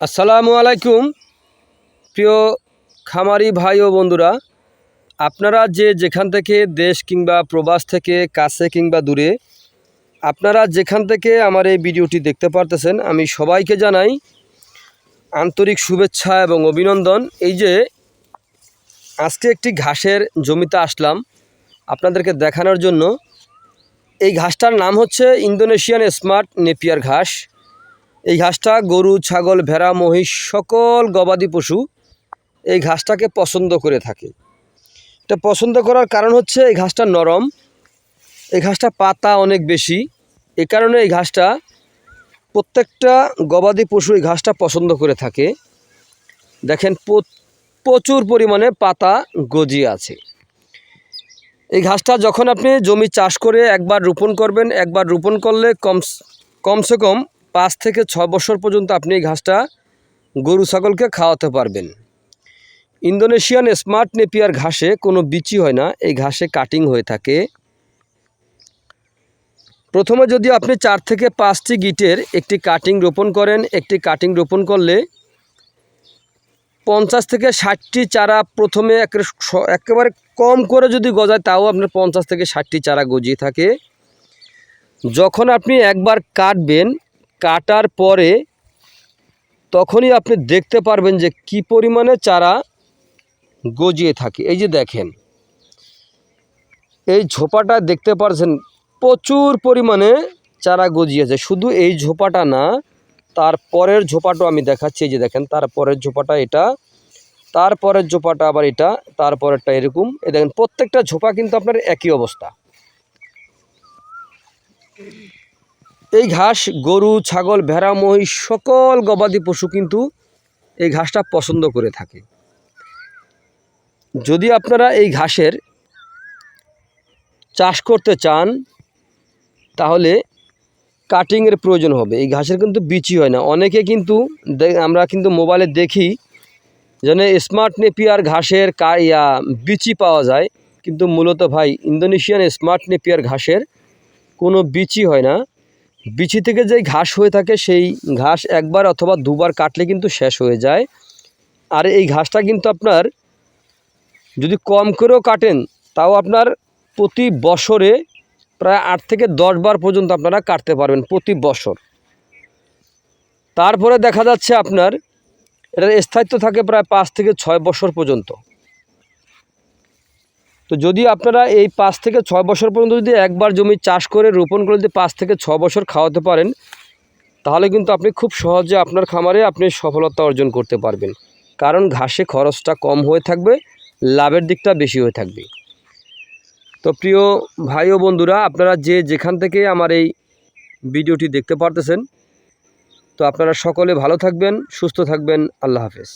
আসসালামু আলাইকুম, প্রিয় খামারি ভাই ও বন্ধুরা। আপনারা যে যেখান থেকে দেশ কিংবা প্রবাস থেকে কাছে কিংবা দূরে, আপনারা যেখান থেকে আমার এই ভিডিওটি দেখতে পারতেছেন, আমি সবাইকে জানাই আন্তরিক শুভেচ্ছা এবং অভিনন্দন। এই যে আজকে একটি ঘাসের জমিতে আসলাম আপনাদেরকে দেখানোর জন্য। এই ঘাসটার নাম হচ্ছে ইন্দোনেশিয়ান স্মার্ট নেপিয়ার ঘাস। এই ঘাসটা গরু, ছাগল, ভেড়া, মহিষ, সকল গবাদি পশু এই ঘাসটাকে পছন্দ করে থাকে। এটা পছন্দ করার কারণ হচ্ছে এই ঘাসটা নরম, এই ঘাসটা পাতা অনেক বেশি, এ কারণে এই ঘাসটা প্রত্যেকটা গবাদি পশু এই ঘাসটা পছন্দ করে থাকে। দেখেন প্রচুর পরিমাণে পাতা গজিয়ে আছে। এই ঘাসটা যখন আপনি জমি চাষ করে একবার রোপণ করবেন, একবার রোপণ করলে কম কমসে কম পাঁচ থেকে ছয় বছর পর্যন্ত আপনি এই ঘাসটা গরু ছাগলকে খাওয়াতে পারবেন। ইন্দোনেশিয়ান স্মার্ট নেপিয়ার ঘাসে কোনো বিচি হয় না, এই ঘাসে কাটিং হয়ে থাকে। প্রথমে যদি আপনি চার থেকে পাঁচটি গিটের একটি কাটিং রোপণ করেন, একটি কাটিং রোপণ করলে পঞ্চাশ থেকে ষাটটি চারা প্রথমে একেবারে কম করে যদি গজায়, তাও আপনার পঞ্চাশ থেকে ষাটটি চারা গজিয়ে থাকে। যখন আপনি একবার কাটবেন কাটার পরে তখনই আপনি দেখতে পারবেন যে কি পরিমাণে চারা গজিয়ে থাকে। এই যে দেখেন, এই ঝোপাটা দেখতে পারছেন প্রচুর পরিমাণে চারা গজিয়েছে। শুধু এই ঝোপাটা না, তার পরের ঝোপাটাও আমি দেখাচ্ছি। এই যে দেখেন, তার পরের ঝোপাটা এটা তারপরের ঝোপাটা আবার এটা তারপরেরটা এরকম। এই দেখেন, প্রত্যেকটা ঝোপা কিন্তু আপনার একই অবস্থা। এই ঘাস, গরু, ছাগল, ভেড়া, মহিষ, সকল গবাদি পশু কিন্তু এই ঘাসটা পছন্দ করে থাকে। যদি আপনারা এই ঘাসের চাষ করতে চান, তাহলে কাটিংয়ের প্রয়োজন হবে। এই ঘাসের কিন্তু বিচি হয় না। অনেকে কিন্তু আমরা কিন্তু মোবাইলে দেখি যেন স্মার্ট নেপিয়ার ঘাসের ইয়া, বিচি পাওয়া যায়। কিন্তু মূলত ভাই, ইন্দোনেশিয়ান স্মার্ট নেপিয়ার ঘাসের কোনো বিচি হয় না। বিচি থেকে যে ঘাস হয়ে থাকে, সেই ঘাস একবার অথবা দুবার কাটলে কিন্তু শেষ হয়ে যায়। আর এই ঘাসটা কিন্তু আপনার যদি কম করেও কাটেন, তাও আপনার প্রতি বছরে প্রায় আট থেকে দশ বার পর্যন্ত আপনারা কাটতে পারবেন প্রতি বছর। তারপরে দেখা যাচ্ছে আপনার, এটার স্থায়িত্ব থাকে প্রায় পাঁচ থেকে ছয় বছর পর্যন্ত। তো যদি আপনারা এই পাঁচ থেকে ছয় বছর পর্যন্ত যদি একবার জমি চাষ করে রোপণ করে যদি পাঁচ থেকে ছ বছর খাওয়াতে পারেন, তাহলে কিন্তু আপনি খুব সহজে আপনার খামারে আপনি সফলতা অর্জন করতে পারবেন। কারণ ঘাসে খরচটা কম হয়ে থাকবে, লাভের দিকটা বেশি হয়ে থাকবে। তো প্রিয় ভাই ও বন্ধুরা, আপনারা যে যেখান থেকে আমার এই ভিডিওটি দেখতে পারতেছেন, তো আপনারা সকলে ভালো থাকবেন, সুস্থ থাকবেন, আল্লাহ হাফেজ।